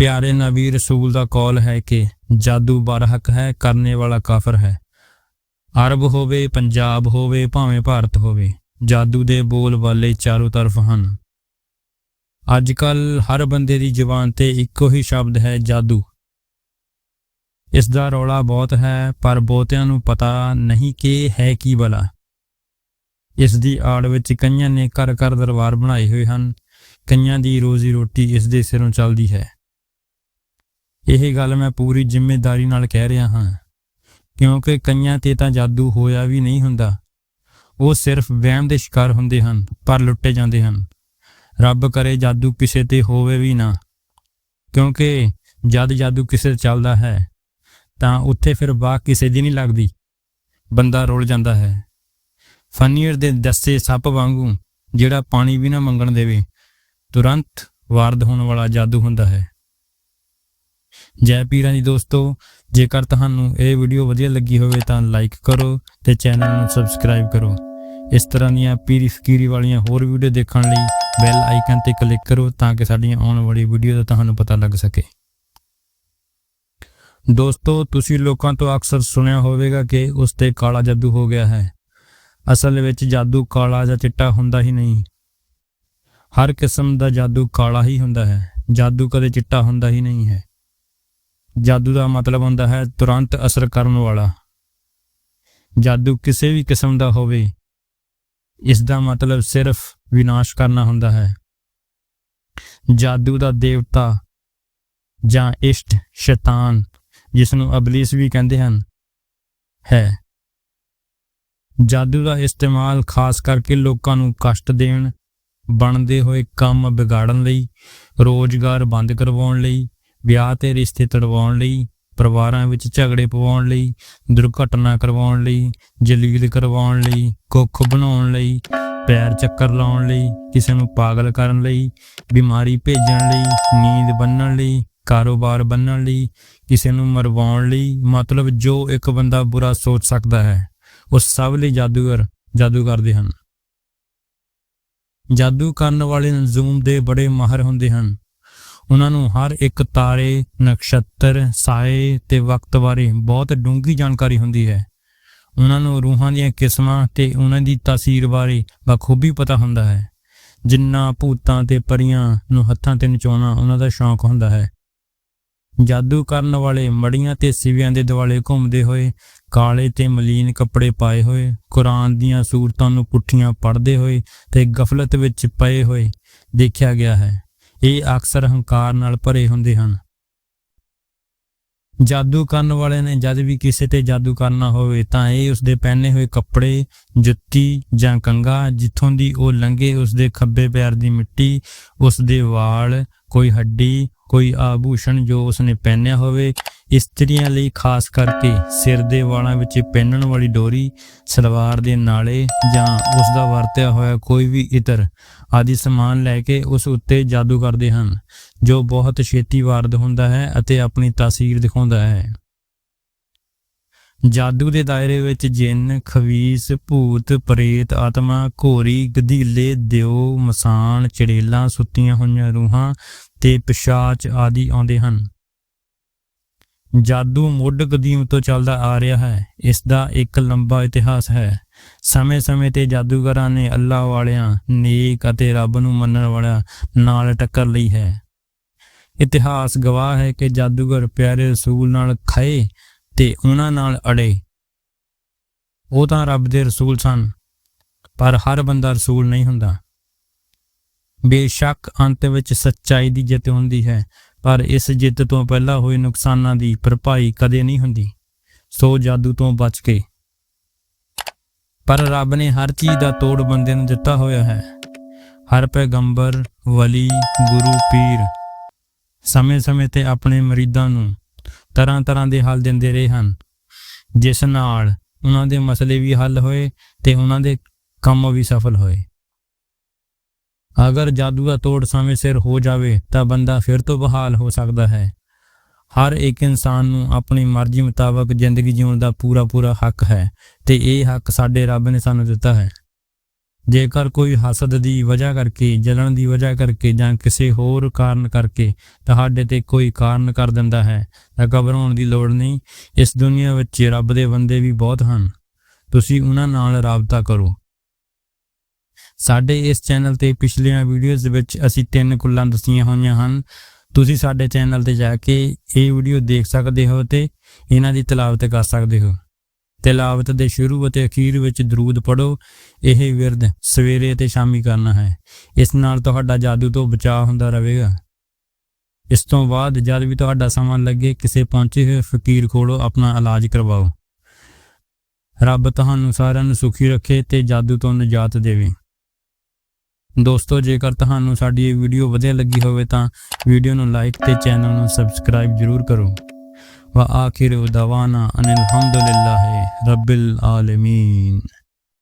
ਪਿਆਰੇ ਨਬੀ ਰਸੂਲ ਦਾ ਕੌਲ ਹੈ ਕਿ ਜਾਦੂ ਬਰਹਕ ਹੈ, ਕਰਨੇ ਵਾਲਾ ਕਾਫਰ ਹੈ। ਅਰਬ ਹੋਵੇ, ਪੰਜਾਬ ਹੋਵੇ, ਭਾਵੇਂ ਭਾਰਤ ਹੋਵੇ, ਜਾਦੂ ਦੇ ਬੋਲ ਵਾਲੇ ਚਾਰੋਂ ਤਰਫ ਹਨ। ਅੱਜ ਕੱਲ ਹਰ ਬੰਦੇ ਦੀ ਜ਼ੁਬਾਨ ਤੇ ਇੱਕੋ ਹੀ ਸ਼ਬਦ ਹੈ, ਜਾਦੂ। ਇਸ ਦਾ ਰੌਲਾ ਬਹੁਤ ਹੈ, ਪਰ ਬਹੁਤਿਆਂ ਨੂੰ ਪਤਾ ਨਹੀਂ ਕਿ ਹੈ ਕੀ ਬਲਾ। ਇਸ ਦੀ ਆੜ ਵਿੱਚ ਕਈਆਂ ਨੇ ਘਰ ਘਰ ਦਰਬਾਰ ਬਣਾਏ ਹੋਏ ਹਨ, ਕਈਆਂ ਦੀ ਰੋਜ਼ੀ ਰੋਟੀ ਇਸ ਦੇ ਸਿਰੋਂ ਚੱਲਦੀ ਹੈ। ਇਹ ਗੱਲ ਮੈਂ ਪੂਰੀ ਜ਼ਿੰਮੇਵਾਰੀ ਨਾਲ ਕਹਿ ਰਿਹਾ ਹਾਂ। ਕਿਉਂਕਿ ਕਈਆਂ ਤੇ ਤਾਂ ਜਾਦੂ ਹੋਇਆ ਵੀ ਨਹੀਂ ਹੁੰਦਾ। ਉਹ ਸਿਰਫ ਵਹਿਮ ਦੇ ਸ਼ਿਕਾਰ ਹੁੰਦੇ ਹਨ, ਪਰ ਲੁੱਟੇ ਜਾਂਦੇ ਹਨ। ਰੱਬ ਕਰੇ ਜਾਦੂ ਕਿਸੇ ਤੇ ਹੋਵੇ ਵੀ ਨਾ। ਕਿਉਂਕਿ ਜਦ ਜਾਦੂ ਕਿਸੇ ਚੱਲਦਾ ਹੈ, ਤਾਂ ਉੱਥੇ ਫਿਰ ਵਾਹ ਕਿਸੇ ਦੀ ਨਹੀਂ ਲੱਗਦੀ। ਬੰਦਾ ਰੁੱਲ ਜਾਂਦਾ ਹੈ। ਫਨੀਅਰ ਦੇ ਦੱਸੇ ਸੱਪ ਵਾਂਗੂ ਜਿਹੜਾ ਪਾਣੀ ਵੀ ਨਾ ਮੰਗਣ ਦੇਵੇ, ਤੁਰੰਤ ਵਾਰਦ ਹੋਣ ਵਾਲਾ ਜਾਦੂ ਹੁੰਦਾ ਹੈ। ਜੈ ਪੀਰਾਂ ਦੀ ਦੋਸਤੋ, ਜੇਕਰ ਤੁਹਾਨੂੰ ਇਹ ਵੀਡੀਓ ਵਧੀਆ ਲੱਗੀ ਹੋਵੇ ਤਾਂ ਲਾਈਕ ਕਰੋ ਤੇ ਚੈਨਲ ਨੂੰ ਸਬਸਕ੍ਰਾਈਬ ਕਰੋ। ਇਸ ਤਰ੍ਹਾਂ ਦੀਆਂ ਪੀਰੀ ਫਕੀਰੀ ਵਾਲੀਆਂ ਹੋਰ ਵੀਡੀਓ ਦੇਖਣ ਲਈ ਬੈਲ ਆਈਕਨ ਤੇ ਕਲਿੱਕ ਕਰੋ ਤਾਂ ਕਿ ਸਾਡੀਆਂ ਆਉਣ ਵਾਲੀ ਵੀਡੀਓ ਦਾ ਤੁਹਾਨੂੰ ਪਤਾ ਲੱਗ ਸਕੇ। ਦੋਸਤੋ, ਤੁਸੀਂ ਲੋਕਾਂ ਤੋਂ ਅਕਸਰ ਸੁਣਿਆ ਹੋਵੇਗਾ ਕਿ ਉਸ ਤੇ ਕਾਲਾ ਜਾਦੂ ਹੋ ਗਿਆ ਹੈ। ਅਸਲ ਵਿੱਚ ਜਾਦੂ ਕਾਲਾ ਜਾਂ ਚਿੱਟਾ ਹੁੰਦਾ ਹੀ ਨਹੀਂ। ਹਰ ਕਿਸਮ ਦਾ ਜਾਦੂ ਕਾਲਾ ਹੀ ਹੁੰਦਾ ਹੈ। ਜਾਦੂ ਕਦੇ ਚਿੱਟਾ ਹੁੰਦਾ ਹੀ ਨਹੀਂ ਹੈ। ਜਾਦੂ ਦਾ ਮਤਲਬ ਹੁੰਦਾ ਹੈ ਤੁਰੰਤ ਅਸਰ ਕਰਨ ਵਾਲਾ। ਜਾਦੂ ਕਿਸੇ ਵੀ ਕਿਸਮ ਦਾ ਹੋਵੇ ਇਸ ਦਾ ਮਤਲਬ ਸਿਰਫ ਵਿਨਾਸ਼ ਕਰਨਾ ਹੁੰਦਾ ਹੈ। ਜਾਦੂ ਦਾ ਦੇਵਤਾ ਜਾਂ ਇਸ਼ਟ ਸ਼ੈਤਾਨ ਜਿਸ ਨੂੰ ਅਬਲਿਸ ਵੀ ਕਹਿੰਦੇ ਹਨ, ਹੈ। ਜਾਦੂ ਦਾ ਇਸਤੇਮਾਲ ਖਾਸ ਕਰਕੇ ਲੋਕਾਂ ਨੂੰ ਕਸ਼ਟ ਦੇਣ, ਬਣਦੇ ਹੋਏ ਕੰਮ ਵਿਗਾੜਨ ਲਈ, ਰੋਜ਼ਗਾਰ ਬੰਦ ਕਰਵਾਉਣ ਲਈ ਵਿਆਹ ਤੇ ਰਿਸ਼ਤੇ ਤੜਵਾਉਣ ਲਈ, ਪਰਿਵਾਰਾਂ ਵਿੱਚ ਝਗੜੇ ਪਵਾਉਣ ਲਈ, ਦੁਰਘਟਨਾ ਕਰਵਾਉਣ ਲਈ, ਜਲੀਲ ਕਰਵਾਉਣ ਲਈ, ਕੁੱਖ ਬਣਾਉਣ ਲਈ, ਪੈਰ ਚੱਕਰ ਲਾਉਣ ਲਈ, ਕਿਸੇ ਨੂੰ ਪਾਗਲ ਕਰਨ ਲਈ, ਬਿਮਾਰੀ ਭੇਜਣ ਲਈ, ਨੀਂਦ ਬੰਨਣ ਲਈ, ਕਾਰੋਬਾਰ ਬੰਨਣ ਲਈ, ਕਿਸੇ ਨੂੰ ਮਰਵਾਉਣ ਲਈ, ਮਤਲਬ ਜੋ ਇੱਕ ਬੰਦਾ ਬੁਰਾ ਸੋਚ ਸਕਦਾ ਹੈ ਉਸ ਸਭ ਲਈ ਜਾਦੂਗਰ ਜਾਦੂ ਕਰਦੇ ਹਨ। ਜਾਦੂ ਕਰਨ ਵਾਲੇ ਨਜ਼ੂਮ ਦੇ ਬੜੇ ਮਾਹਰ ਹੁੰਦੇ ਹਨ। ਉਹਨਾਂ ਨੂੰ ਹਰ ਇੱਕ ਤਾਰੇ, ਨਕਸ਼ਤਰ, ਸਾਏ ਤੇ ਵਕਤ ਬਾਰੇ ਬਹੁਤ ਡੂੰਘੀ ਜਾਣਕਾਰੀ ਹੁੰਦੀ ਹੈ। ਉਹਨਾਂ ਨੂੰ ਰੂਹਾਂ ਦੀਆਂ ਕਿਸਮਾਂ ਤੇ ਉਹਨਾਂ ਦੀ ਤਾਸੀਰ ਬਾਰੇ ਬਖੂਬੀ ਪਤਾ ਹੁੰਦਾ ਹੈ। ਜਿੰਨਾ ਭੂਤਾਂ ਤੇ ਪਰੀਆਂ ਨੂੰ ਹੱਥਾਂ ਤੇ ਨਚਾਉਣਾ ਉਹਨਾਂ ਦਾ ਸ਼ੌਂਕ ਹੁੰਦਾ ਹੈ। ਜਾਦੂ ਕਰਨ ਵਾਲੇ ਮੜੀਆਂ ਤੇ ਸਿਵਿਆਂ ਦੇ ਦੁਆਲੇ ਘੁੰਮਦੇ ਹੋਏ, ਕਾਲੇ ਤੇ ਮਲੀਨ ਕੱਪੜੇ ਪਾਏ ਹੋਏ, ਕੁਰਾਨ ਦੀਆਂ ਸੂਰਤਾਂ ਨੂੰ ਪੁੱਠੀਆਂ ਪੜ੍ਹਦੇ ਹੋਏ ਤੇ ਗਫਲਤ ਵਿੱਚ ਪਏ ਹੋਏ ਦੇਖਿਆ ਗਿਆ ਹੈ। ਇਹ ਅਕਸਰ ਹੰਕਾਰ ਨਾਲ ਭਰੇ ਹੁੰਦੇ ਹਨ। ਜਾਦੂ ਕਰਨ ਵਾਲੇ ਨੇ ਜਦ ਵੀ ਕਿਸੇ ਤੇ ਜਾਦੂ ਕਰਨਾ ਹੋਵੇ ਤਾਂ ਇਹ ਉਸਦੇ ਪਹਿਨੇ ਹੋਏ ਕੱਪੜੇ, ਜੁੱਤੀ ਜਾਂ ਕੰਗਾ ਜਿੱਥੋਂ ਦੀ ਉਹ ਲੰਘੇ ਉਸਦੇ ਖੱਬੇ ਪੈਰ ਦੀ ਮਿੱਟੀ, ਉਸਦੇ ਵਾਲ, ਕੋਈ ਹੱਡੀ ਕੋਈ ਆਭੂਸ਼ਣ ਜੋ ਉਸਨੇ ਪਹਿਨਿਆ ਹੋਵੇ, ਇਸਤਰੀਆਂ ਲਈ ਖਾਸ ਕਰਕੇ ਸਿਰ ਦੇ ਵਾਲਾਂ ਵਿੱਚ ਪਹਿਨਣ ਵਾਲੀ ਡੋਰੀ, ਸਲਵਾਰ ਦੇ ਨਾਲੇ ਜਾਂ ਉਸ ਦਾ ਵਰਤਿਆ ਹੋਇਆ ਕੋਈ ਵੀ ਇਤਰ ਆਦਿ ਸਮਾਨ ਲੈ ਕੇ ਉਸ ਉੱਤੇ ਜਾਦੂ ਕਰਦੇ ਹਨ, ਜੋ ਬਹੁਤ ਛੇਤੀ ਵਾਰਦ ਹੁੰਦਾ ਹੈ ਅਤੇ ਆਪਣੀ ਤਾਸੀਰ ਦਿਖਾਉਂਦਾ ਹੈ। ਜਾਦੂ ਦੇ ਦਾਇਰੇ ਵਿੱਚ ਜਿੰਨ, ਖਵੀਸ, ਭੂਤ, ਪ੍ਰੇਤ, ਆਤਮਾ, ਘੋਰੀ, ਗਧੀਲੇ, ਦਿਓ, ਮਸਾਨ, ਚੜੇਲਾਂ, ਸੁੱਤੀਆਂ ਹੋਈਆਂ ਰੂਹਾਂ ਤੇ ਪਿਸ਼ਾਚ ਆਦਿ ਆਉਂਦੇ ਹਨ। ਜਾਦੂ ਮੁੱਢ ਕਦੀਮ ਤੋਂ ਚੱਲਦਾ ਆ ਰਿਹਾ ਹੈ। ਇਸ ਦਾ ਇੱਕ ਲੰਬਾ ਇਤਿਹਾਸ ਹੈ। ਸਮੇਂ-ਸਮੇਂ ਤੇ ਜਾਦੂਗਰਾਂ ਨੇ ਅੱਲਾਹ ਵਾਲਿਆਂ, ਨੇਕ ਅਤੇ ਰੱਬ ਨੂੰ ਮੰਨਣ ਵਾਲਿਆਂ ਨਾਲ ਟੱਕਰ ਲਈ ਹੈ। ਇਤਿਹਾਸ ਗਵਾਹ ਹੈ ਕਿ ਜਾਦੂਗਰ ਪਿਆਰੇ ਰਸੂਲ ਨਾਲ ਖਏ ਤੇ ਉਹਨਾਂ ਨਾਲ ਅੜੇ। ਉਹ ਤਾਂ ਰੱਬ ਦੇ ਰਸੂਲ ਸਨ, ਪਰ ਹਰ ਬੰਦਾ ਰਸੂਲ ਨਹੀਂ ਹੁੰਦਾ। ਬੇਸ਼ੱਕ ਅੰਤ ਵਿੱਚ ਸੱਚਾਈ ਦੀ ਜਿੱਤ ਹੁੰਦੀ ਹੈ, ਪਰ ਇਸ ਜਿੱਤ ਤੋਂ ਪਹਿਲਾਂ ਹੋਏ ਨੁਕਸਾਨਾਂ ਦੀ ਭਰਪਾਈ ਕਦੇ ਨਹੀਂ ਹੁੰਦੀ। ਸੋ ਜਾਦੂ ਤੋਂ ਬਚ ਕੇ। ਪਰ ਰੱਬ ਨੇ ਹਰ ਚੀਜ਼ ਦਾ ਤੋੜ ਬੰਦੇ ਨੂੰ ਦਿੱਤਾ ਹੋਇਆ ਹੈ। ਹਰ ਪੈਗੰਬਰ, ਵਲੀ, ਗੁਰੂ, ਪੀਰ ਸਮੇਂ-ਸਮੇਂ ਤੇ ਆਪਣੇ ਮਰੀਦਾਂ ਨੂੰ ਤਰ੍ਹਾਂ-ਤਰ੍ਹਾਂ ਦੇ ਹੱਲ ਦਿੰਦੇ ਰਹੇ ਹਨ। ਜਿਸ ਨਾਲ ਉਹਨਾਂ ਦੇ ਮਸਲੇ ਵੀ ਹੱਲ ਹੋਏ ਤੇ ਉਹਨਾਂ ਦੇ ਕੰਮ ਵੀ ਸਫਲ ਹੋਏ। ਅਗਰ ਜਾਦੂ ਦਾ ਤੋੜ ਸਮੇਂ ਸਿਰ ਹੋ ਜਾਵੇ ਤਾਂ ਬੰਦਾ ਫਿਰ ਤੋਂ ਬਹਾਲ ਹੋ ਸਕਦਾ ਹੈ। ਹਰ ਇੱਕ ਇਨਸਾਨ ਨੂੰ ਆਪਣੀ ਮਰਜ਼ੀ ਮੁਤਾਬਕ ਜ਼ਿੰਦਗੀ ਜਿਉਣ ਦਾ ਪੂਰਾ ਪੂਰਾ ਹੱਕ ਹੈ ਤੇ ਇਹ ਹੱਕ ਸਾਡੇ ਰੱਬ ਨੇ ਸਾਨੂੰ ਦਿੱਤਾ ਹੈ। ਜੇਕਰ ਕੋਈ ਹਸਦ ਦੀ ਵਜ੍ਹਾ ਕਰਕੇ, ਜਲਣ ਦੀ ਵਜ੍ਹਾ ਕਰਕੇ ਜਾਂ ਕਿਸੇ ਹੋਰ ਕਾਰਨ ਕਰਕੇ ਤੁਹਾਡੇ ਤੇ ਕੋਈ ਕਾਰਨ ਕਰ ਦਿੰਦਾ ਹੈ, ਤਾਂ ਘਬਰਾਉਣ ਦੀ ਲੋੜ ਨਹੀਂ। ਇਸ ਦੁਨੀਆ ਵਿੱਚ ਰੱਬ ਦੇ ਬੰਦੇ ਵੀ ਬਹੁਤ ਹਨ। ਤੁਸੀਂ ਉਹਨਾਂ ਨਾਲ ਰਾਬਤਾ ਕਰੋ। ਸਾਡੇ ਇਸ ਚੈਨਲ ਤੇ ਪਿਛਲੀਆਂ ਵੀਡੀਓਜ਼ ਵਿੱਚ ਅਸੀਂ ਤਿੰਨ ਕੁੱਲਾਂ ਦੱਸੀਆਂ ਹੋਈਆਂ ਹਨ। ਤੁਸੀਂ ਸਾਡੇ ਚੈਨਲ ਤੇ ਜਾ ਕੇ ਇਹ ਵੀਡੀਓ ਦੇਖ ਸਕਦੇ ਹੋ ਤੇ ਇਹਨਾਂ ਦੀ ਤਲਾਵਤ ਕਰ ਸਕਦੇ ਹੋ। ਤਿਲਾਵਤ ਦੇ ਸ਼ੁਰੂ ਅਤੇ ਅਖੀਰ ਵਿੱਚ ਦਰੂਦ ਪੜੋ ਇਹ ਵਿਰਦ ਸਵੇਰੇ ਅਤੇ ਸ਼ਾਮੀ ਕਰਨਾ ਹੈ। ਇਸ ਨਾਲ ਤੁਹਾਡਾ ਜਾਦੂ ਤੋਂ ਬਚਾਅ ਹੁੰਦਾ ਰਹੇਗਾ। ਇਸ ਤੋਂ ਬਾਅਦ ਜਦ ਵੀ ਤੁਹਾਡਾ ਸਮਾਂ ਲੱਗੇ, ਕਿਸੇ ਪਹੁੰਚੇ ਹੋਏ ਫਕੀਰ ਕੋਲੋਂ ਆਪਣਾ ਇਲਾਜ ਕਰਵਾਓ। ਰੱਬ ਤੁਹਾਨੂੰ ਸਾਰਿਆਂ ਨੂੰ ਸੁਖੀ ਰੱਖੇ ਤੇ ਜਾਦੂ ਤੋਂ ਨਿਜਾਤ ਦੇਵੇ। ਦੋਸਤੋ, ਜੇਕਰ ਤੁਹਾਨੂੰ ਸਾਡੀ ਇਹ ਵੀਡੀਓ ਵਧੀਆ ਲੱਗੀ ਹੋਵੇ ਤਾਂ ਵੀਡੀਓ ਨੂੰ ਲਾਈਕ ਤੇ ਚੈਨਲ ਨੂੰ ਸਬਸਕ੍ਰਾਈਬ ਜ਼ਰੂਰ ਕਰੋ। و آخر دوانا ان الحمد للہ رب العالمین